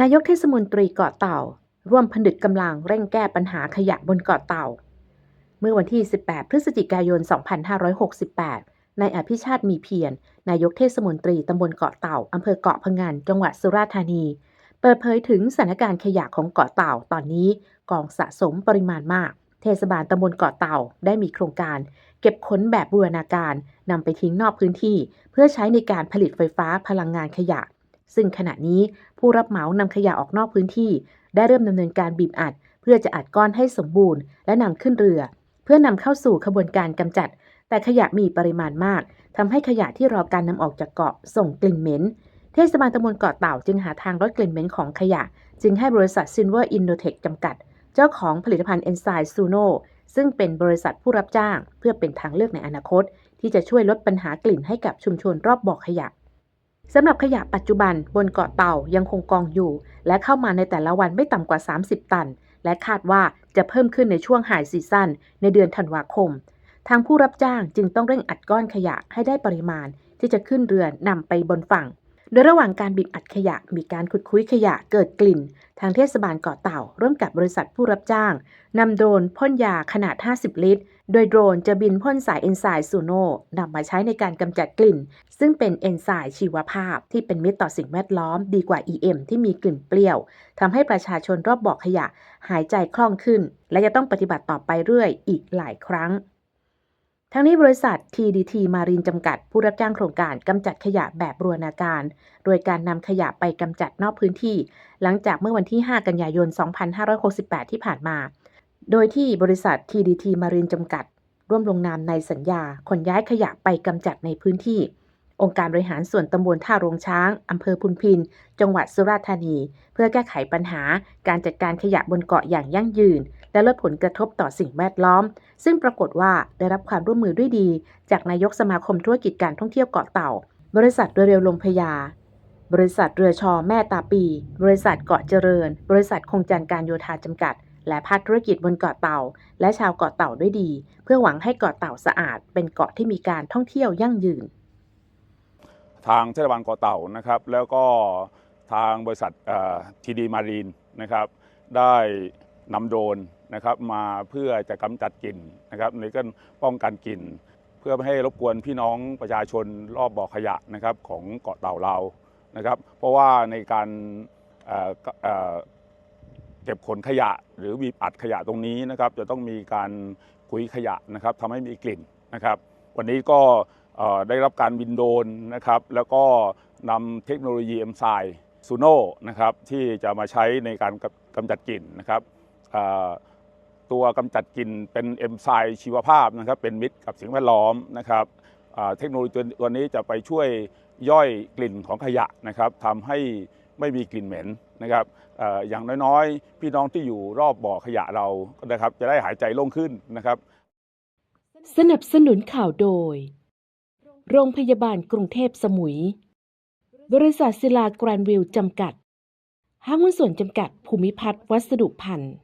นายกเทศมนตรีเกาะเต่า ร่วมผนึกกำลังเร่งแก้ปัญหาขยะบนเกาะเต่า เมื่อวันที่ 18 พฤศจิกายน 2568 นายอภิชาติมีเพียร นายกเทศมนตรีตำบลเกาะเต่าอำเภอเกาะพะงัน จังหวัดสุราษฎร์ธานี เปิดเผยถึงสถานการณ์ขยะของเกาะเต่าตอนนี้กองสะสมปริมาณมาก เทศบาลตำบลเกาะเต่าได้มีโครงการ เก็บขนแบบบูรณาการนำไปทิ้งนอกพื้นที่ เพื่อใช้ในการผลิตไฟฟ้าพลังงานขยะ ซึ่งขณะนี้ผู้รับเหมานำขยะออกนอกพื้นที่ ได้เริ่มดำเนินการบีบอัด เพื่อจะอัดก้อนให้สมบูรณ์ และนำขึ้นเรือ เพื่อนำเข้าสู่ขบวนการกำจัด แต่ขยะมีปริมาณมากทำให้ขยะที่รอการนำออกจากเกาะส่งกลิ่นเหม็นเทศบาลตำบลเกาะเต่าจึงหาทางลดกลิ่นเหม็นของขยะ จึงให้บริษัท Silver Innotech จำกัด เจ้าของผลิตภัณฑ์เอนไซม์ซูโนซึ่งเป็นบริษัทผู้รับจ้าง เพื่อเป็นทางเลือกในอนาคต ที่จะช่วยลดปัญหากลิ่นให้กับชุมชนรอบบ่อขยะ สำหรับขยะปัจจุบันบนเกาะเต่ายังคงกองอยู่ และเข้ามาในแต่ละวันไม่ต่ำกว่า 30 ตัน และคาดว่าจะเพิ่มขึ้นในช่วงหายซีซั่นในเดือนธันวาคม ทางผู้รับจ้างจึงต้องเร่งอัดก้อนขยะให้ได้ปริมาณที่จะขึ้นเรือนำไปบนฝั่ง โดยระหว่างการบีบอัดขยะ มีการขุดคุ้ยขยะเกิดกลิ่น ทางเทศบาลเกาะเต่า ร่วมกับบริษัทผู้รับจ้างนำโดรนพ่นยาขนาด 50 ลิตร โดยโดรนจะบินพ่นสายเอนไซม์ซูโนนำมาใช้ในการกำจัดกลิ่น ซึ่งเป็นเอนไซม์ชีวภาพที่เป็นมิตรต่อสิ่งแวดล้อมดีกว่า EM ที่มีกลิ่นเปรี้ยวทำให้ประชาชนรอบบ่อขยะหายใจคล่องขึ้น และจะต้องปฏิบัติต่อไปเรื่อยอีกหลายครั้ง ทั้งนี้บริษัท TDT มารินจำกัด ผู้รับจ้างโครงการกำจัดขยะแบบบรณาการ โดยการนำขยะไปกำจัดนอกพื้นที่ หลังจากเมื่อวันที่ 5 กันยายน 2568 ที่ผ่านมา โดยที่บริษัท TDT มารินจำกัด ร่วมลงนามในสัญญาขนย้ายขยะไปกำจัดในพื้นที่ องค์การบริหารส่วนตำบลท่าโรงช้างอำเภอพุนพิน จังหวัดสุราษฎร์ธานี เพื่อแก้ไขปัญหาการจัดการขยะบนเกาะอย่างยั่งยืน และลดผลกระทบต่อสิ่งแวดล้อม ซึ่งปรากฏว่าได้รับความร่วมมือด้วยดี จากนายกสมาคมธุรกิจการท่องเที่ยวเกาะเต่า บริษัทเรือเร็วลมพยา บริษัทเรือชอแม่ตาปี บริษัทเกาะเจริญ บริษัทคงจันการโยธาจำกัด และภาคธุรกิจบนเกาะเต่า และชาวเกาะเต่าด้วยดี เพื่อหวังให้เกาะเต่าสะอาด เป็นเกาะที่มีการท่องเที่ยวยั่งยืน ทางเทศบาลเกาะเต่านะครับแล้วก็ทางบริษัททีดีมารีนนะครับได้ นำโดรนนะครับมาเพื่อจะกำจัดกลิ่นนะครับในการป้องกันกลิ่น เพื่อไม่ให้รบกวนพี่น้องประชาชนรอบบ่อขยะนะครับของเกาะเต่าเรานะครับ เพราะว่าในการเก็บขนขยะ หรือบีบอัดขยะตรงนี้นะครับ จะต้องมีการคุยขยะนะครับทำให้มีกลิ่นนะครับ วันนี้ก็ได้รับการบินโดรนนะครับ แล้วก็นำเทคโนโลยีเอ็มไซซูโน่นะครับที่จะมาใช้ในการกำจัดกลิ่นนะครับ ตัวกำจัดกลิ่นเป็นเอนไซม์ชีวภาพนะครับเป็นมิตรกับสิ่งแวดล้อมนะครับเทคโนโลยีตัวนี้จะไปช่วยย่อยกลิ่นของขยะนะครับทำให้ไม่มีกลิ่นเหม็นนะครับเอ่ออย่างน้อยๆ พี่น้องที่อยู่รอบบ่อขยะเรานะครับ จะได้หายใจโล่งขึ้นนะครับ สนับสนุนข่าวโดย โรงพยาบาลกรุงเทพสมุย บริษัทศิลาแกรนวิลจำกัด ห้างหุ้นส่วนจำกัดภูมิพัฒน์วัสดุพันธ์